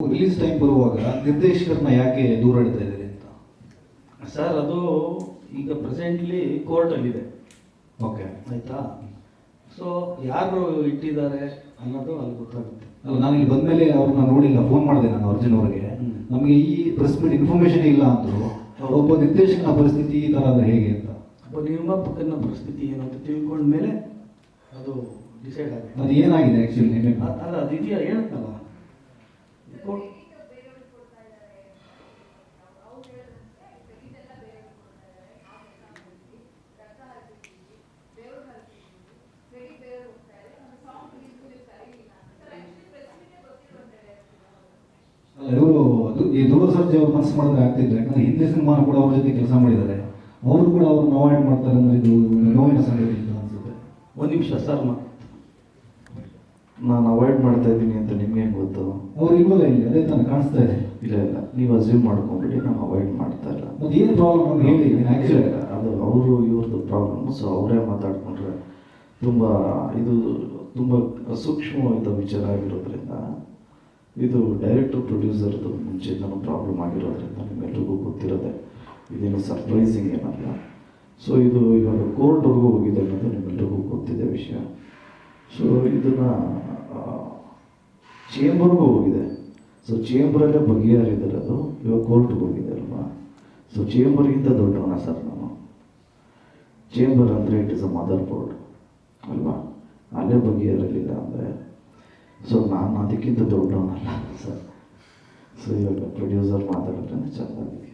Release time ಬರುವಾಗ ನಿರ್ದೇಶಕರನ್ನ ಯಾಕೆ ದೂರ ಇಡ್ತಾ ಇದ್ದೀರಿ ಅಂತ? ಸರ್ ಅದು ಈಗ ಪ್ರೆಸೆಂಟ್ಲಿ ಕೋರ್ಟಲ್ಲಿದೆ ಓಕೆ ಆಯ್ತಾ? ಸೊ ಯಾರು ಇಟ್ಟಿದ್ದಾರೆ ಅನ್ನೋದು ಅಲ್ಲಿ ಗೊತ್ತಾಗುತ್ತೆ. ನಾನು ಇಲ್ಲಿ ಬಂದ್ಮೇಲೆ ಅವ್ರನ್ನ ನೋಡಿಲ್ಲ ಫೋನ್ ಮಾಡಿದೆ ನಾನು ಅರ್ಜುನ್ ಅವ್ರಿಗೆ. ನಮಗೆ ಈ ಪ್ರೆಸ್ ಮೀಟ್ ಇನ್ಫಾರ್ಮೇಶನ್ ಇಲ್ಲ ಅಂದ್ರು. ಒಬ್ಬ ನಿರ್ದೇಶಕನ ಪರಿಸ್ಥಿತಿ ಈ ತರ ಅಂದ್ರೆ ಹೇಗೆ ಅಂತ? ಒಬ್ಬ ನಿರ್ಮಾಪಕನ ಪರಿಸ್ಥಿತಿ ಏನು ಅಂತ ತಿಳ್ಕೊಂಡ್ಮೇಲೆ ಅದು ಡಿಸೈಡ್ ಆಗುತ್ತೆ ಅದು ಏನಾಗಿದೆ ಅ- ಅಲ್ಲ ಅದು ಇದೆಯಾ? ಹೇಳ್ತಲ್ಲ. ಇವರು ಈ ಅವ್ರು ಮನಸ್ಸು ಮಾಡಿದ್ರೆ ಆಗ್ತಿದ್ರು ಯಾಕಂದ್ರೆ ಹಿಂದೆ ಸಿನಿಮಾನ ಕೂಡ ಅವ್ರ ಜೊತೆ ಕೆಲಸ ಮಾಡಿದ್ದಾರೆ. ಅವರು ಕೂಡ ಅವ್ರನ್ನ ಅವಾಯ್ಡ್ ಮಾಡ್ತಾರೆ ಅಂದ್ರೆ ಇದು ನೋವಿನ ಸಂಗತಿ ಅಂತ ಅನ್ಸುತ್ತೆ. ಒಂದು ನಿಮಿಷ ಸರ್ ಮತ್ತೆ ನಾನು ಅವಾಯ್ಡ್ ಮಾಡ್ತಾ ಇದ್ದೀನಿ ಅಂತ ನಿಮ್ಗೆ ಹೆಂಗ್ ಗೊತ್ತು? ಅವ್ರು ಇಲ್ವಲ್ಲ ಇಲ್ಲಿ? ಅದೇ ತಾನೇ ಕಾಣಿಸ್ತಾ ಇದೆ. ಇಲ್ಲ ಇಲ್ಲ. ನೀವು ಅಸ್ಯೂಮ್ ಮಾಡ್ಕೊಂಡ್ಬಿಡಿ ನಾನು ಅವಾಯ್ಡ್ ಮಾಡ್ತಾ ಇಲ್ಲ. ಏನು ಪ್ರಾಬ್ಲಮ್ ಅಂತ ಹೇಳಿ ಅದು ಅವರು ಇವ್ರದ್ದು ಪ್ರಾಬ್ಲಮ್ ಸೊ ಅವರೇ ಮಾತಾಡ್ಕೊಂಡ್ರೆ ತುಂಬ ಇದು ತುಂಬ ಸೂಕ್ಷ್ಮವಾದ ವಿಚಾರ ಆಗಿರೋದ್ರಿಂದ ಇದು ಡೈರೆಕ್ಟರ್ ಪ್ರೊಡ್ಯೂಸರ್ದು ಮುಂಚೆಯಿಂದನೂ ಪ್ರಾಬ್ಲಮ್ ಆಗಿರೋದ್ರಿಂದ ನಿಮ್ಮೆಲ್ರಿಗೂ ಗೊತ್ತಿರೋದೆ ಇದೇನು ಸರ್ಪ್ರೈಸಿಂಗ್ ಏನಲ್ಲ. ಸೊ ಇದು ಇವಾಗ ಕೋರ್ಟ್ವರೆಗೂ ಹೋಗಿದೆ ಅನ್ನೋದು ನಿಮ್ಮೆಲ್ರಿಗೂ ಗೊತ್ತಿದೆ ವಿಷಯ. ಸೊ ಇದನ್ನು ಚೇಂಬರ್ಗೂ ಹೋಗಿದೆ. ಸೊ ಚೇಂಬರಲ್ಲೇ ಬಗೆಹರಿದರೆ ಅದು ಇವಾಗ ಕೋರ್ಟ್ಗೆ ಹೋಗಿದೆ ಅಲ್ವಾ ಸೊ ಚೇಂಬರ್ಗಿಂತ ದೊಡ್ಡವನ ಸರ್ ನಾನು? ಚೇಂಬರ್ ಅಂದರೆ it is a mother board ಅಲ್ವಾ? ಅಲ್ಲೇ ಬಗೆಹರಲಿಲ್ಲ ಅಂದರೆ. ಸೊ ನಾನು ಅದಕ್ಕಿಂತ ದೊಡ್ಡವನಲ್ಲ ಸರ್. ಸೊ ಇವಾಗ ಪ್ರೊಡ್ಯೂಸರ್ ಮಾತಾಡಿದ್ರೆ ಚೆನ್ನಾಗಿದೆ.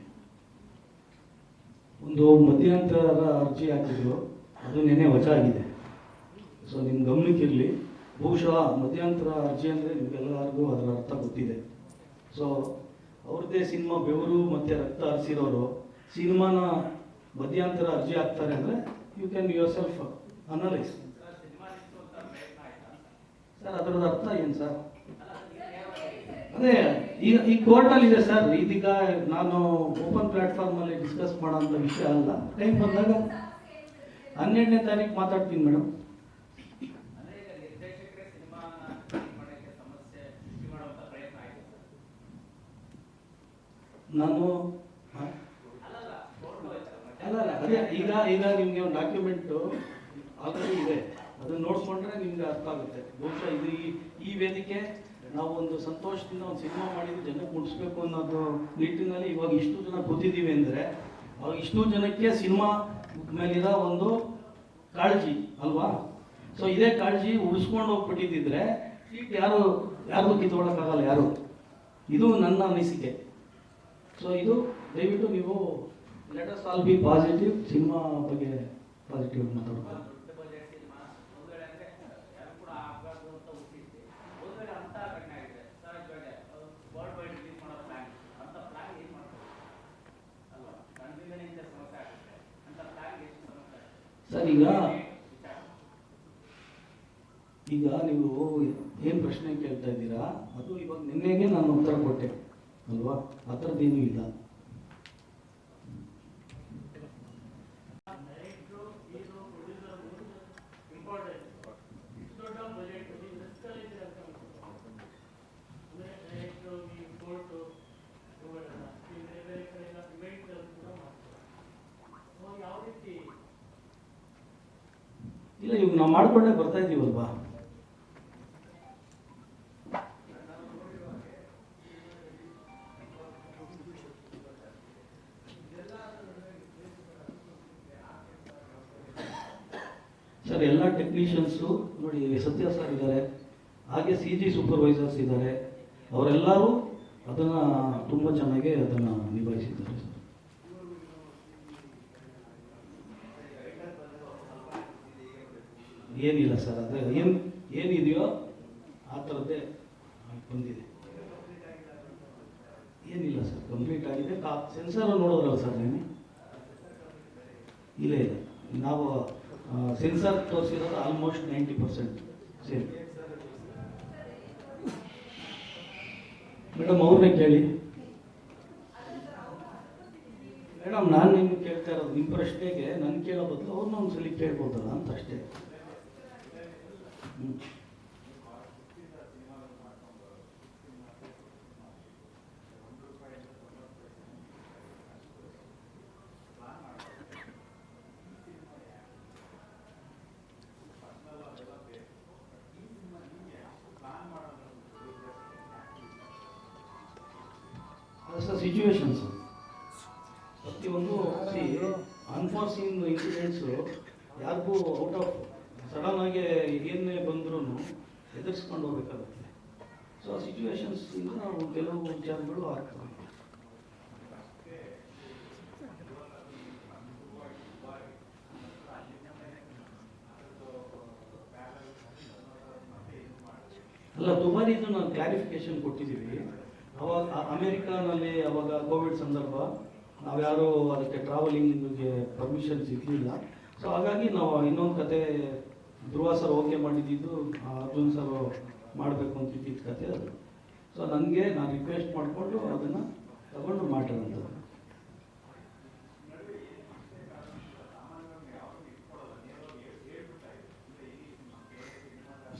ಒಂದು ಮಧ್ಯಂತರ ಅರ್ಜಿ ಹಾಕಿದ್ರು. ಅದು ನಿನ್ನೆ ವಜಾ ಆಗಿದೆ. ಸೊ ನಿಮ್ಮ ಗಮನಕ್ಕಿರಲಿ ಬಹುಶಃ ಮಧ್ಯಂತರ ಅರ್ಜಿ ಅಂದರೆ ನಿಮಗೆಲ್ಲರಿಗೂ ಅದರ ಅರ್ಥ ಗೊತ್ತಿದೆ. ಸೊ ಅವ್ರದ್ದೇ ಸಿನಿಮಾ ಬೆವರು ಮತ್ತು ರಕ್ತ ಹರಿಸಿರೋರು, ಸಿನಿಮಾನ ಮಧ್ಯಂತರ ಅರ್ಜಿ ಹಾಕ್ತಾರೆ ಅಂದರೆ you can yourself analyse sir ಅದರದ ಅರ್ಥ ಏನು ಸರ್ ಅದೇ ಈಗ ಈ ಕೋರ್ಟಲ್ಲಿ ಇದೆ ಸರ್ ಇದೀಗ ನಾನು ಓಪನ್ ಪ್ಲಾಟ್ಫಾರ್ಮ್ ಅಲ್ಲಿ ಡಿಸ್ಕಸ್ ಮಾಡೋಂಥ ವಿಷಯ ಅಲ್ಲ. ಟೈಮ್ ಬಂದಾಗ ಹನ್ನೆರಡನೇ ತಾರೀಕು ಮಾತಾಡ್ತೀನಿ ಮೇಡಮ್ ನಾನು? ಅಲ್ಲ ಅದೇ, ಈಗ ಈಗ ನಿಮಗೆ ಒಂದು ಡಾಕ್ಯುಮೆಂಟು ಆಲ್ರೆಡಿ ಇದೆ. ಅದನ್ನ ನೋಡ್ಕೊಂಡ್ರೆ ನಿಮ್ಗೆ ಅರ್ಥ ಆಗುತ್ತೆ. ಬಹುಶಃ ಇದು ಈ ಈ ವೇದಿಕೆ ನಾವು ಒಂದು ಸಂತೋಷದಿಂದ ಒಂದು ಸಿನಿಮಾ ಮಾಡಿದ್ದು ಜನಕ್ಕೆ ಮುಟ್ಸ್ಬೇಕು ಅನ್ನೋದು ನಿಟ್ಟಿನಲ್ಲಿ ಇವಾಗ ಇಷ್ಟು ಜನ ಕೂತಿದ್ದೀವಿ ಅಂದರೆ, ಅವಾಗ ಇಷ್ಟು ಜನಕ್ಕೆ ಸಿನಿಮಾ ಮೇಲಿರೋ ಒಂದು ಕಾಳಜಿ, ಅಲ್ವಾ? ಸೊ ಇದೇ ಕಾಳಜಿ ಉಳಿಸ್ಕೊಂಡು ಹೋಗ್ಬಿಟ್ಟಿದ್ದಿದ್ರೆ ಸೀಟ್ ಯಾರು ಯಾರಿಗೂ ಕಿತ್ಕೊಳ್ಳೋಕ್ಕಾಗಲ್ಲ ಯಾರು? ಇದು ನನ್ನ ಅನಿಸಿಕೆ. ಸೊ ಇದು ದಯವಿಟ್ಟು ನೀವು let us all be positive cinema ಬಗ್ಗೆ ಪಾಸಿಟಿವ್ ಮಾತಾಡ್ಬೋದು ಸರ್ ಈಗ ಈಗ ನೀವು ಏನು ಪ್ರಶ್ನೆ ಕೇಳ್ತಾ ಇದ್ದೀರಾ? ಅದು ಇವಾಗ ನಿನ್ನೆಗೆ ನಾನು ಉತ್ತರ ಕೊಟ್ಟೆ. ಅಲ್ವಾ? ಆ ಥರದ್ದೇನೂ ಇಲ್ಲ. ಇಲ್ಲ ಇವಾಗ ನಾವು ಮಾಡ್ಕೊಂಡೇ ಬರ್ತಾ ಇದೀವಲ್ವಾ? ಸರ್, ಎಲ್ಲ ಟೆಕ್ನಿಷಿಯನ್ಸು ನೋಡಿ, ಸತ್ಯ ಸರ್ ಇದ್ದಾರೆ. ಹಾಗೆ ಸಿ ಜಿ ಸೂಪರ್ವೈಸರ್ಸ್ ಇದ್ದಾರೆ. ಅವರೆಲ್ಲರೂ ಅದನ್ನು ತುಂಬ ಚೆನ್ನಾಗಿ ಅದನ್ನು ನಿಭಾಯಿಸಿದ್ದಾರೆ ಏನಿಲ್ಲ ಸರ್, ಅದೇ ಏನು, ಏನಿದೆಯೋ ಆ ಥರದ್ದೇ ಬಂದಿದೆ. ಏನಿಲ್ಲ ಸರ್, ಕಂಪ್ಲೀಟ್ ಆಗಿದೆ. ಕಾ ಸೆನ್ಸರ್ ನೋಡೋದ್ರಲ್ಲ ಸರ್ ನೀನು ಇಲ್ಲ ಇಲ್ಲ. ನಾವು censor ತೋರಿಸಿರೋದು almost ninety percent same madam ಅವ್ರನ್ನೇ ಕೇಳಿ. ಮೇಡಮ್, ನಾನು ನಿಮ್ಗೆ ಕೇಳ್ತಾ ಇರೋದು ನಿಮ್ಮ ಪ್ರಶ್ನೆಗೆ ನಾನು ಕೇಳೋ ಬದಲು ಅವ್ರನ್ನ ಒಂದ್ಸಲಿ ಕೇಳ್ಬೋದಲ್ಲ ಅಂತ ಅಷ್ಟೇ ಸಿಚುವೇಶನ್ಸ್ ಪ್ರತಿಯೊಂದು ಸಿ ಅನ್ಫಾರ್ಸೀನ್ ಇನ್ಸಿಡೆಂಟ್ಸು ಯಾರಿಗೂ ಔಟ್ ಆಫ್ ಸಡನ್ ಆಗಿ ಏನೇ ಬಂದ್ರೂ ಎದುರಿಸ್ಕೊಂಡು ಹೋಗ್ಬೇಕಾಗುತ್ತೆ. ಸೊ ಆ ಸಿಚುವೇಶನ್ಸಿಂದ ನಾವು ಕೆಲವು ವಿಚಾರಗಳು ಆಗ್ತವೆ ಅಲ್ಲ ದುಬಾರಿದು ನಾನು ಕ್ಲಾರಿಫಿಕೇಶನ್ ಕೊಟ್ಟಿದ್ದೀವಿ. ಅವಾಗ ಅಮೇರಿಕಾನಲ್ಲಿ ಅವಾಗ ಕೋವಿಡ್ ಸಂದರ್ಭ, ನಾವ್ಯಾರೂ ಅದಕ್ಕೆ ಟ್ರಾವೆಲಿಂಗ್ಗೆ ಪರ್ಮಿಷನ್ ಸಿಗಲಿಲ್ಲ. ಸೊ ಹಾಗಾಗಿ ನಾವು ಇನ್ನೊಂದು ಕತೆ ಧ್ರುವ ಸರ್ ಓಕೆ ಮಾಡಿದ್ದು ಅರ್ಜುನ್ ಸರ್ ಮಾಡಬೇಕು ಅಂತ ಇದ್ದಿದ್ದ ಕತೆ ಅದು. ಸೊ ನನಗೆ ನಾನು ರಿಕ್ವೆಸ್ಟ್ ಮಾಡಿಕೊಂಡು ಅದನ್ನು ತಗೊಂಡು ಮಾಡಿರೋದು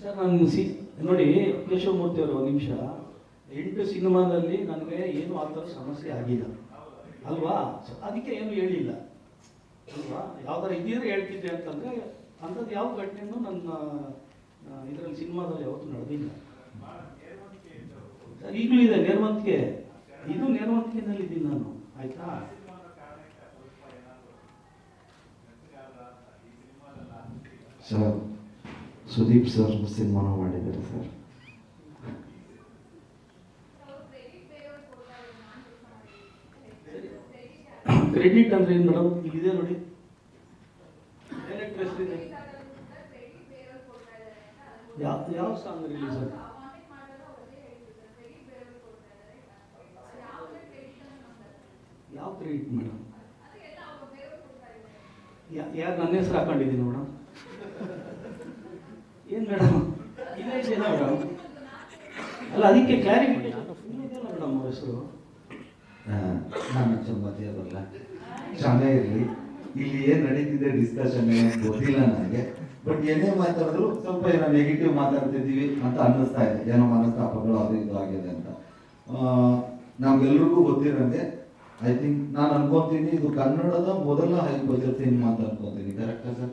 ಸರ್ ನಾನು ಸಿ, ನೋಡಿ ಕೇಶವಮೂರ್ತಿ ಅವರು ಒಂದು ನಿಮಿಷ. ಎಂಟು ಸಿನಿಮಾದಲ್ಲಿ ನನಗೆ ಏನು ಆ ಥರ ಸಮಸ್ಯೆ ಆಗಿಲ್ಲ. ಅಲ್ವಾ? ಅದಕ್ಕೆ ಏನು ಹೇಳಿಲ್ಲ. ಅಲ್ವಾ? ಯಾವ್ದಾರ ಇದ್ದಿದ್ರೆ ಹೇಳ್ತಿದ್ದೆ ಅಂತಂದರೆ, ಅಂಥದ್ದು ಯಾವ ಘಟನೆಯೂ ನನ್ನ ಇದರಲ್ಲಿ ಸಿನಿಮಾದಲ್ಲಿ ಯಾವತ್ತೂ ನಡೆದಿಲ್ಲ. ಈಗಲೂ ಇದೆ ನೇರ್ವಂತಿಕೆ. ಇದು ನೇರ್ವಂತಿಕೆನಲ್ಲಿ ಇದ್ದೀನಿ ನಾನು. ಆಯ್ತಾ? ಸರ್, ಸುದೀಪ್ ಸರ್ ಸಿನಿಮಾನ ಮಾಡಿದ್ದಾರೆ ಸರ್. ಕ್ರೆಡಿಟ್ ಅಂದ್ರೆ ಏನು ಮೇಡಮ್? ಇದೆ ನೋಡಿ. ಯಾವ ಯಾವ ಸಾಂಗ್ ರಿಲೀಸ್ ಆಗಿದೆ? ಯಾವ ಕ್ರೆಡಿಟ್ ಮೇಡಮ್? ಯಾರು ನನ್ನ ಹೆಸರು ಹಾಕೊಂಡಿದ್ದೀನಿ ಮೇಡಮ್. ಏನು ಮೇಡಮ್? ಇಲ್ಲ ಇದೆಯಲ್ಲ ಮೇಡಮ್. ಅಲ್ಲ ಅದಕ್ಕೆ ಕ್ಲಾರಿಫಿಕೇಶನ್ ಮೇಡಮ್ ಅವ್ರ ಹೆಸರು. ನಾನು ಚಂಬತಿ ಬರಲ್ಲ ಕ್ಷಮೆ ಇರಲಿ. ಇಲ್ಲಿ ಏನು ನಡೀತಿದೆ ಡಿಸ್ಕಷನ್ ಗೊತ್ತಿಲ್ಲ ನನಗೆ. ಬಟ್ ಏನೇ ಮಾತಾಡಿದ್ರು ಸ್ವಲ್ಪ ಏನೋ ನೆಗೆಟಿವ್ ಮಾತಾಡ್ತಿದ್ದೀವಿ ಅಂತ ಅನ್ನಿಸ್ತಾ ಇದೆ. ಏನೋ ಮನಸ್ತಾಪಗಳು ಅದು ಇದು ಆಗಿದೆ ಅಂತ. ನಮ್ಗೆಲ್ರಿಗೂ ಗೊತ್ತಿರೋಂಗೆ ಐ ಥಿಂಕ್ ನಾನು ಅನ್ಕೊಂತೀನಿ, ಇದು ಕನ್ನಡದ ಮೊದಲ ಹೈ ಬಜೆಟ್ ಸಿನಿಮಾ ಅಂತ ಅನ್ಕೊಂತೀನಿ. ಕರೆಕ್ಟಾ ಸರ್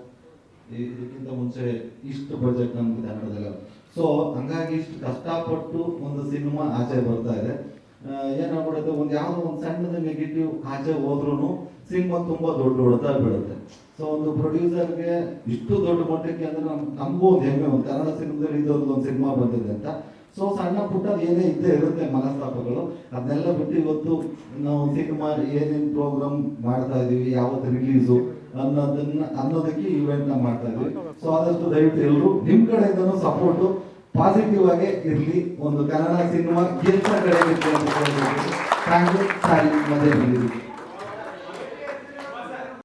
ಇದಕ್ಕಿಂತ ಮುಂಚೆ ಇಷ್ಟು ಬಜೆಟ್ ನಮ್ಗೆ ಕನ್ನಡದಲ್ಲ ಸೊ ಹಂಗಾಗಿ ಇಷ್ಟು ಕಷ್ಟಪಟ್ಟು ಒಂದು ಸಿನಿಮಾ ಆಚೆ ಬರ್ತಾ ಇದೆ. ಏನಾಗ್ಬಿಡುತ್ತೆ ಒಂದು ಯಾವುದೋ ಒಂದು ಸಣ್ಣದ ನೆಗೆಟಿವ್ ಆಚೆ ಹೋದ್ರೂ ಸಿನಿಮಾ ತುಂಬಾ ದೊಡ್ಡ ಹೊಡೆತ ಬಿಡುತ್ತೆ ಸೊ ಒಂದು ಪ್ರೊಡ್ಯೂಸರ್ಗೆ ಇಷ್ಟು ದೊಡ್ಡ ಮಟ್ಟಕ್ಕೆ ಅಂದ್ರೆ ನಮ್ ನಮಗೂ ಒಂದು ಹೆಮ್ಮೆ, ಒಂದು ಕನ್ನಡ ಸಿನಿಮಾದಲ್ಲಿ ಇದೊಂದು ಒಂದು ಸಿನಿಮಾ ಬಂದಿದೆ ಅಂತ. ಸೊ ಸಣ್ಣ ಪುಟ್ಟ ಏನೇ ಇದ್ದೇ ಇರುತ್ತೆ ಮನಸ್ತಾಪಗಳು. ಅದನ್ನೆಲ್ಲ ಬಿಟ್ಟು ಇವತ್ತು ನಾವು ಸಿನಿಮಾ ಏನೇನು ಪ್ರೋಗ್ರಾಮ್ ಮಾಡ್ತಾ ಇದೀವಿ, ಯಾವತ್ತು ರಿಲೀಸು ಅನ್ನೋದನ್ನ ಅನ್ನೋದಕ್ಕೆ ಇವೆಂಟ್ನ ಮಾಡ್ತಾ ಇದೀವಿ. ಸೊ ಆದಷ್ಟು ದಯವಿಟ್ಟು ಎಲ್ಲರೂ ನಿಮ್ ಕಡೆಯಿಂದನೂ ಸಪೋರ್ಟು ಪಾಸಿಟಿವ್ ಆಗಿ ಇರಲಿ ಒಂದು ಕನ್ನಡ ಸಿನಿಮಾ ಗೆಲ್ಸ ಕಡೆ ಥ್ಯಾಂಕ್ ಯು ಮತ್ತೆ ಬಂದಿದ್ದೀವಿ